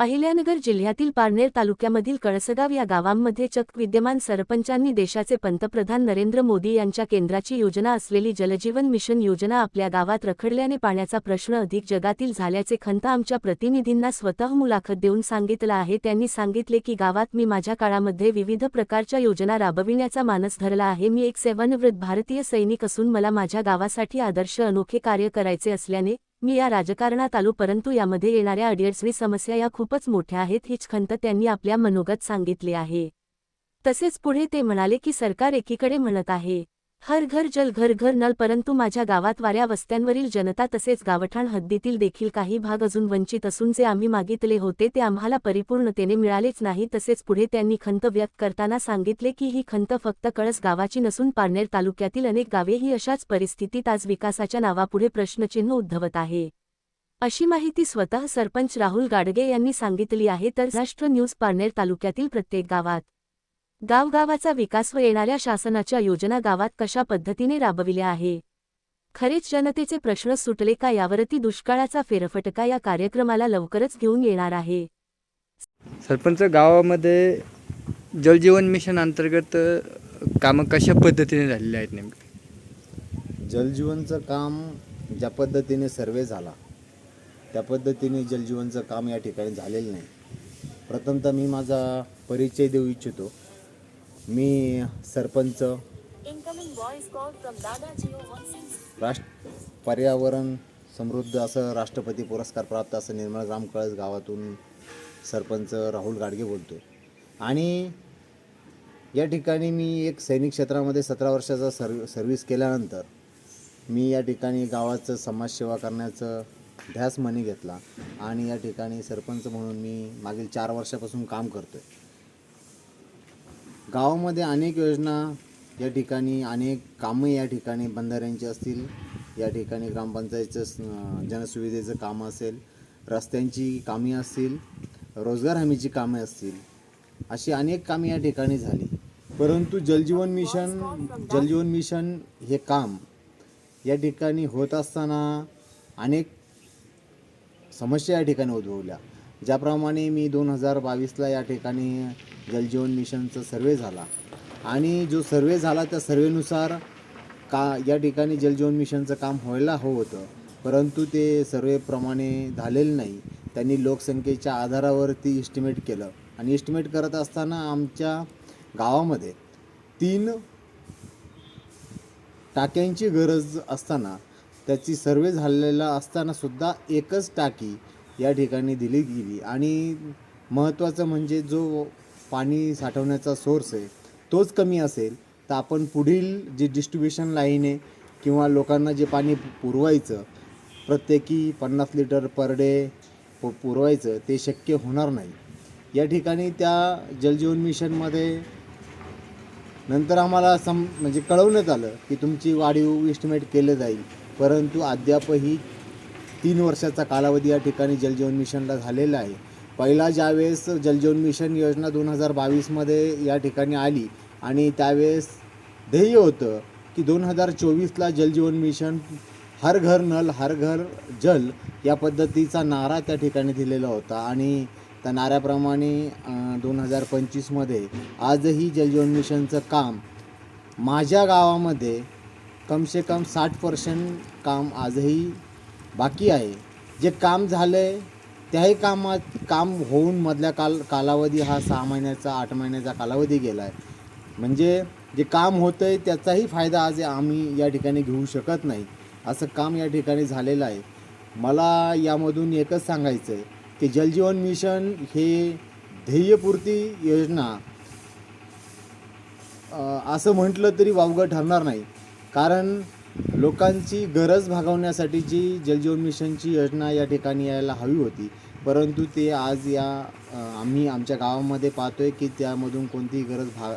अहिल्यानगर जिल्ह्यातील पारनेर तालुक्यामधील कळसगाव या गावांमध्ये चक विद्यमान सरपंचांनी देशाचे पंतप्रधान नरेंद्र मोदी यांच्या केंद्राची योजना असलेली जलजीवन मिशन योजना आपल्या गावात रखडल्याने पाण्याचा प्रश्न अधिक जगातील झाल्याचे खंत आमच्या प्रतिनिधींना स्वतः मुलाखत देऊन सांगितलं आहे. त्यांनी सांगितले की गावात मी माझ्या काळामध्ये विविध प्रकारच्या योजना राबविण्याचा मानस धरला आहे. मी एक सेवानिवृत्त भारतीय सैनिक असून मला माझ्या गावासाठी आदर्श अनोखे कार्य करायचे असल्याने मी या राजकारणात आलो परंतु यामध्ये येणाऱ्या अडीअडचणी समस्या या खूपच मोठ्या आहेत हीच खंत त्यांनी आपल्या मनोगत सांगितले आहे. तसेच पुढे ते म्हणाले की सरकार एकीकडे म्हणत आहे. हर घर जल घर घर नल परंतु माझ्या गावात वाऱ्या वस्त्यांवरील जनता तसेच गावठाण हद्दीतील देखील काही भाग अजून वंचित असून जे आम्ही मागितले होते ते आम्हाला परिपूर्णतेने मिळालेच नाही. तसेच पुढे त्यांनी खंत व्यक्त करताना सांगितले की ही खंत फक्त कळस गावाची नसून पारनेर तालुक्यातील अनेक गावे ही अशाच परिस्थितीत आज विकासाच्या नावापुढे प्रश्नचिन्ह उद्भवत आहे. अशी माहिती स्वतः सरपंच राहुल गाडगे यांनी सांगितली आहे. तर राष्ट्र न्यूज पारनेर तालुक्यातील प्रत्येक गावात गावगावाचा विकास व येणाऱ्या शासनाच्या योजना गावात कशा पद्धतीने राबविल्या आहे? खरेच जनतेचे प्रश्न सुटले का यावरती दुष्काळाचा फेरफटका या कार्यक्रमाला लवकरच घेऊन येणार आहे. सरपंच गावामध्ये जलजीवन मिशन अंतर्गत कामं कशा पद्धतीने झालेली आहेत नेमके? जलजीवनचं काम ज्या पद्धतीने सर्वे झाला त्या पद्धतीने जलजीवनचं काम या ठिकाणी झालेलं नाही. प्रथमतः मी माझा परिचय देऊ इच्छितो. मी sarpanch. Incoming voice call from Dada Geo 16. राष्ट्र पर्यावरण समृद्ध असं राष्ट्रपती पुरस्कार प्राप्त असं निर्मळ ग्राम कळस गावातून सरपंच राहुल गाडगे बोलतो आणि या ठिकाणी मी एक सैनिक क्षेत्रामध्ये सतरा वर्षाचा सर्व सर्व्हिस केल्यानंतर मी या ठिकाणी गावाचं समाजसेवा करण्याचं ध्यास मनी घेतला आणि या ठिकाणी सरपंच म्हणून मी मागील चार वर्षापासून काम करतो आहे गावामध्ये अनेक योजना या ठिकाणी अनेक कामं या ठिकाणी बंधाऱ्यांची असतील या ठिकाणी ग्रामपंचायतचं जनसुविधेचं काम असेल रस्त्यांची कामे असतील रोजगार हमीची कामे असतील अशी अनेक कामे या ठिकाणी झाली. परंतु जलजीवन मिशन जलजीवन मिशन हे काम या ठिकाणी होत असताना अनेक समस्या या ठिकाणी उद्भवल्या. ज्याप्रमाणे मी दोन हजार बावीसला या ठिकाणी जलजीवन मिशनचा सर्वे झाला. आणि जो सर्वे झाला त्या सर्वेनुसार का या ठिकाणी जलजीवन मिशनचं काम व्हायला हवं होतं. परंतु ते सर्वेप्रमाणे झालेलं नाही. त्यांनी लोकसंख्येच्या आधारावरती इस्टिमेट केलं. आणि इस्टिमेट करत असताना आमच्या गावामध्ये तीन टाक्यांची गरज असताना त्याची सर्वे झालेला असताना सुद्धा एकच टाकी या ठिकाणी दिली गेली. आणि महत्त्वाचं म्हणजे जो पाणी साठवण्याचा सोर्स आहे तोच कमी असेल तर आपण पुढील जे डिस्ट्रीब्युशन लाईन आहे किंवा लोकांना जे पाणी पुरवायचं प्रत्येकी पन्नास लिटर पर डे पुरवायचं ते शक्य होणार नाही. या ठिकाणी त्या जलजीवन मिशनमध्ये नंतर आम्हाला सम म्हणजे कळवण्यात आलं की तुमची वाढीव इस्टिमेट केलं जाईल. परंतु अद्यापही तीन वर्षाचा कालावधी या ठिकाणी जलजीवन मिशनला झालेला आहे. पहिला ज्यावेळेस जलजीवन मिशन योजना दोन हजार बावीसमध्ये या ठिकाणी आली आणि त्यावेळेस ध्येय होतं की दोन हजार चोवीसला जलजीवन मिशन हर घर नल हर घर जल या पद्धतीचा नारा त्या ठिकाणी दिलेला होता. आणि त्या नाऱ्याप्रमाणे दोन हजार पंचवीसमध्ये आजही जलजीवन मिशनचं काम माझ्या गावामध्ये कमसे कम साठ पर्सेंट काम आजही बाकी आहे. जे काम झालं आहे त्याही कामात काम होऊन मधल्या काल कालावधी हा सहा महिन्याचा आठ महिन्याचा कालावधी गेला आहे म्हणजे जे काम होतं आहे त्याचाही फायदा आज आम्ही या ठिकाणी घेऊ शकत नाही. असं काम या ठिकाणी झालेलं आहे. मला यामधून एकच सांगायचं आहे की जलजीवन मिशन हे ध्येयपूर्ती योजना असं म्हटलं तरी वावगं ठरणार नाही. कारण लोकांची गरज भागवण्यासाठी जी जलजीवन मिशनची योजना या ठिकाणी यायला हवी होती. परंतु ते आज या आम्ही आमच्या गावामध्ये पाहतो आहे की त्यामधून कोणतीही गरज भा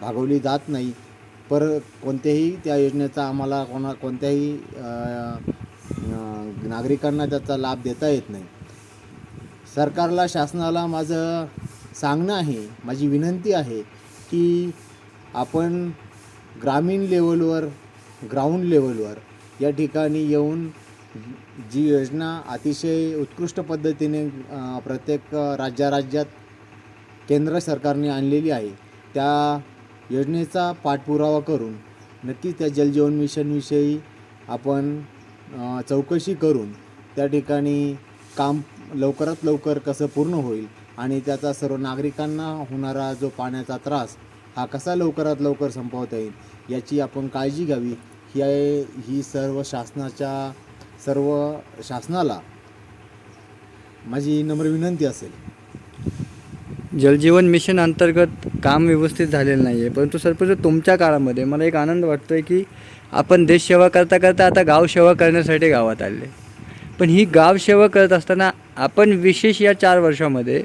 भागवली जात नाही. पर कोणत्याही त्या योजनेचा आम्हाला कोणा कोणत्याही नागरिकांना त्याचा लाभ देता येत नाही. सरकारला शासनाला माझं सांगणं आहे माझी विनंती आहे की आपण ग्रामीण लेवलवर ग्राउंड लेवलवर या ठिकाणी येऊन जी योजना अतिशय उत्कृष्ट पद्धतीने प्रत्येक राज्याराज्यात केंद्र सरकारने आणलेली आहे त्या योजनेचा पाठपुरावा करून नक्कीच त्या जलजीवन मिशनविषयी आपण चौकशी करून त्या ठिकाणी काम लवकरात लवकर कसं पूर्ण होईल आणि त्याचा सर्व नागरिकांना होणारा जो पाण्याचा त्रास हा कसा लवकरात लवकर संपवता येईल याची आपण काळजी घ्यावी. ही ही सर्व शासनाच्या सर्व शासनाला माझी नम्र विनंती असेल. जलजीवन मिशन अंतर्गत काम व्यवस्थित झालेलं नाही आहे परंतु सरपंच तुमच्या काळामध्ये मला एक आनंद वाटतो आहे की आपण देशसेवा करता करता आता गावसेवा करण्यासाठी गावात आले पण ही गावसेवा करत असताना आपण विशेष या चार वर्षामध्ये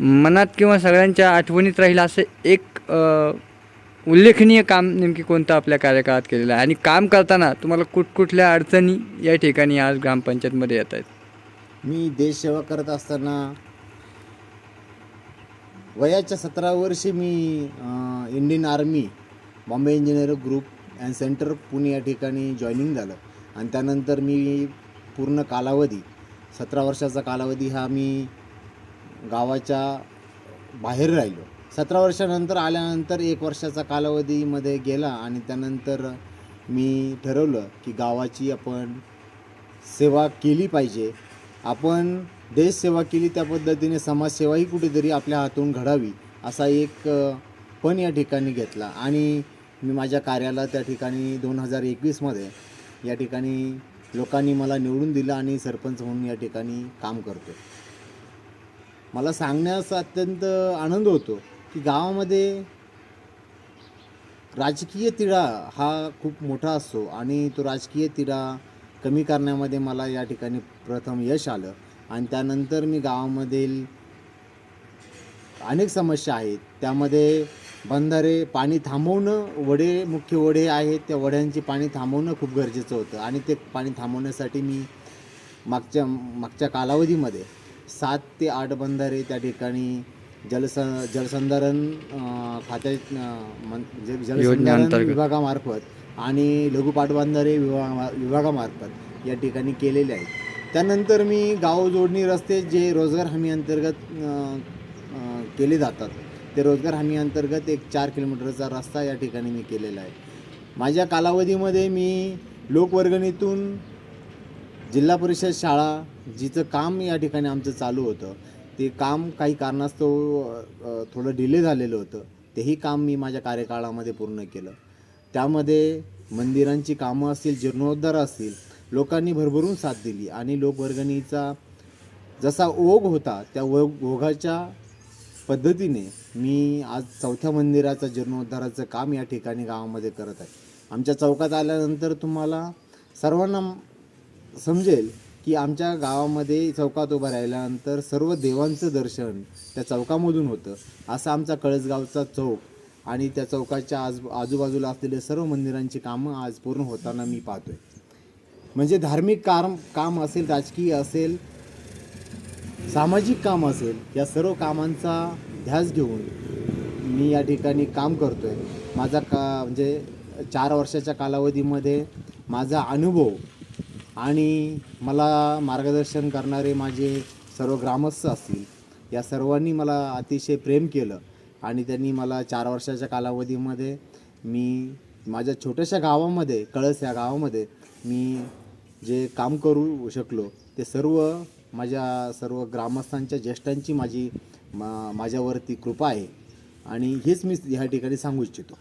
मनात किंवा सगळ्यांच्या आठवणीत राहील असं एक उल्लेखनीय काम नेमकी कोणतं आपल्या कार्यकाळात केलेलं आहे? आणि काम करताना तुम्हाला कुठकुठल्या अडचणी या ठिकाणी आज ग्रामपंचायतमध्ये येत आहेत? मी देशसेवा करत असताना वयाच्या सतरा वर्षी मी Indian army Bombay engineer group and centre Pune या ठिकाणी जॉईनिंग झालं. आणि त्यानंतर मी पूर्ण कालावधी सतरा वर्षाचा कालावधी हा मी गावाच्या बाहेर राहिलो. सतरा वर्षानंतर आल्यानंतर एक वर्षाचा कालावधीमध्ये गेला आणि त्यानंतर मी ठरवलं की गावाची आपण सेवा केली पाहिजे. आपण देशसेवा केली त्या पद्धतीने समाजसेवाही कुठेतरी आपल्या हातून घडावी असा एक पण या ठिकाणी घेतला. आणि मी माझ्या कार्याला त्या ठिकाणी दोन हजार एकवीसमध्ये या ठिकाणी लोकांनी मला निवडून दिलं आणि सरपंच म्हणून या ठिकाणी काम करतो मला सांगण्यास अत्यंत आनंद होतो. की गावामध्ये राजकीय तिढा हा खूप मोठा असतो आणि तो राजकीय तिढा कमी करण्यामध्ये मला या ठिकाणी प्रथम यश आलं. आणि त्यानंतर मी गावामधील अनेक समस्या आहेत. त्यामध्ये बंधारे पाणी थांबवणं वडे मुख्य वडे आहेत. त्या वड्यांची पाणी थांबवणं खूप गरजेचं होतं आणि ते पाणी थांबवण्यासाठी मी मागच्या मागच्या कालावधीमध्ये सात ते आठ बंधारे त्या ठिकाणी जलस जलसंधारण खात्या मन- जल- जलसंधारण. विभागामार्फत आणि लघु पाटबंधारे विभागा विभागामार्फत या ठिकाणी केलेले आहेत त्यानंतर मी गाव जोडणी रस्ते जे रोजगार हमी अंतर्गत केले जातात ते रोजगार हमी अंतर्गत एक चार किलोमीटरचा रस्ता या ठिकाणी मी केलेला आहे माझ्या कालावधीमध्ये मी लोकवर्गणीतून जिल्हा परिषद शाळा जिचं काम या ठिकाणी आमचं चालू होतं ते काम काही कारणास्तव थोडं डिले झालेलं होतं. तेही काम मी माझ्या कार्यकाळामध्ये पूर्ण केलं. त्यामध्ये मंदिरांची कामं असतील जीर्णोद्धार असतील लोकांनी भरभरून साथ दिली आणि लोकवर्गणीचा जसा ओघ होता त्या ओघ ओघाच्या पद्धतीने मी आज चौथ्या मंदिराचा जीर्णोद्धाराचं काम या ठिकाणी गावामध्ये करत आहे. आमच्या चौकात आल्यानंतर तुम्हाला सर्वांना समजेल की आमच्या गावामध्ये चौकात उभं राहिल्यानंतर सर्व देवांचं दर्शन त्या चौकामधून होतं. असा आमचा कळसगावचा चौक आणि त्या चौकाच्या आज आजूबाजूला असलेले सर्व मंदिरांची कामं आज पूर्ण होताना मी पाहतोय. म्हणजे धार्मिक काम काम असेल राजकीय असेल सामाजिक काम असेल या सर्व कामांचा ध्यास घेऊन मी या ठिकाणी काम करतो आहे माझा का म्हणजे चार वर्षाच्या कालावधीमध्ये माझा अनुभव आणि मला मार्गदर्शन करणारे माझे सर्व ग्रामस्थ असतील या सर्वांनी मला अतिशय प्रेम केलं आणि त्यांनी मला चार वर्षाच्या कालावधीमध्ये मी माझ्या छोट्याशा गावामध्ये कळस या गावामध्ये मी जे काम करू शकलो ते सर्व माझ्या सर्व ग्रामस्थांच्या ज्येष्ठांची माझी मा माझ्यावरती कृपा आहे. आणि हेच मी ह्या ठिकाणी सांगू इच्छितो.